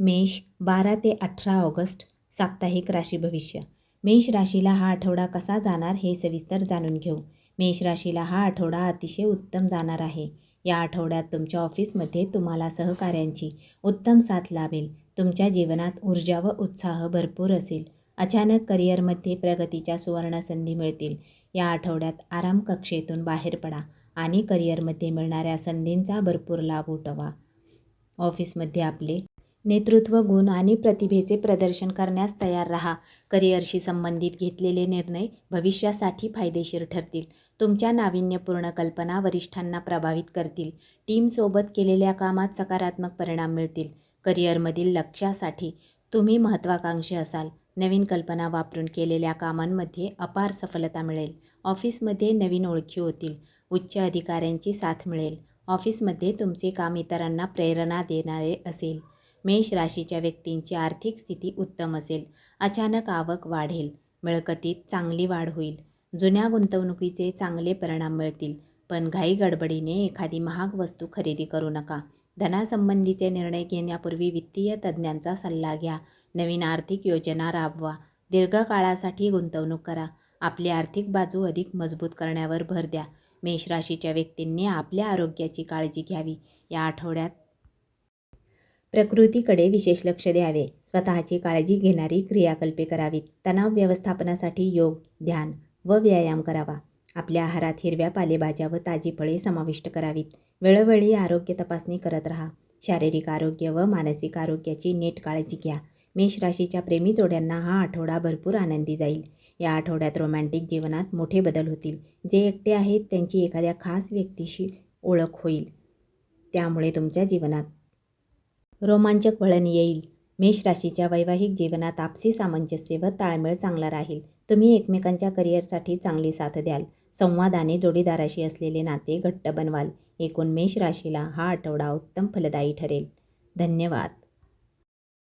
मेष बारा ते अठरा ऑगस्ट साप्ताहिक राशी भविष्य. मेष राशीला हा आठवडा कसा जाणार हे सविस्तर जाणून घेऊ. मेष राशीला हा आठवडा अतिशय उत्तम जाणार आहे. या आठवड्यात तुमच्या ऑफिसमध्ये तुम्हाला सहकाऱ्यांची उत्तम साथ लाभेल. तुमच्या जीवनात ऊर्जा व उत्साह भरपूर असेल. अचानक करिअरमध्ये प्रगतीच्या सुवर्णसंधी मिळतील. या आठवड्यात आराम कक्षेतून बाहेर पडा आणि करिअरमध्ये मिळणाऱ्या संधींचा भरपूर लाभ उठवा. ऑफिसमध्ये आपले नेतृत्व गुण आणि प्रतिभेचे प्रदर्शन करण्यास तयार राहा. करिअरशी संबंधित घेतलेले निर्णय भविष्यासाठी फायदेशीर ठरतील. तुमच्या नाविन्यपूर्ण कल्पना वरिष्ठांना प्रभावित करतील. टीमसोबत केलेल्या कामात सकारात्मक परिणाम मिळतील. करिअरमधील लक्ष्यासाठी तुम्ही महत्त्वाकांक्षी असाल. नवीन कल्पना वापरून केलेल्या कामांमध्ये अपार सफलता मिळेल. ऑफिसमध्ये नवीन ओळखी होतील. उच्च अधिकाऱ्यांची साथ मिळेल. ऑफिसमध्ये तुमचे काम इतरांना प्रेरणा देणारे असेल. मेष राशीच्या व्यक्तींची आर्थिक स्थिती उत्तम असेल. अचानक आवक वाढेल. मिळकतीत चांगली वाढ होईल. जुन्या गुंतवणुकीचे चांगले परिणाम मिळतील. पण घाई गडबडीने एखादी महाग वस्तू खरेदी करू नका. धनासंबंधीचे निर्णय घेण्यापूर्वी वित्तीय तज्ज्ञांचा सल्ला घ्या. नवीन आर्थिक योजना राबवा. दीर्घकाळासाठी गुंतवणूक करा. आपली आर्थिक बाजू अधिक मजबूत करण्यावर भर द्या. मेष राशीच्या व्यक्तींनी आपल्या आरोग्याची काळजी घ्यावी. या आठवड्यात प्रकृतीकडे विशेष लक्ष द्यावे. स्वतःची काळजी घेणारी क्रियाकल्पे करावीत. तणाव व्यवस्थापनासाठी योग ध्यान व व्यायाम करावा. आपल्या आहारात हिरव्या पालेभाज्या व ताजी फळे समाविष्ट करावीत. वेळोवेळी आरोग्य तपासणी करत राहा. शारीरिक आरोग्य व मानसिक आरोग्याची नीट काळजी घ्या. मेष राशीच्या प्रेमी जोड्यांना हा आठवडा भरपूर आनंदी जाईल. या आठवड्यात रोमॅन्टिक जीवनात मोठे बदल होतील. जे एकटे आहेत त्यांची एखाद्या खास व्यक्तीशी ओळख होईल. त्यामुळे तुमच्या जीवनात रोमांचक वळण येईल. मेष राशीच्या वैवाहिक जीवनात आपसी सामंजस्य व ताळमेळ चांगला राहील. तुम्ही एकमेकांच्या करिअरसाठी चांगली साथ द्याल. संवादाने जोडीदाराशी असलेले नाते घट्ट बनवाल. एकूण मेष राशीला हा आठवडा उत्तम फलदायी ठरेल. धन्यवाद.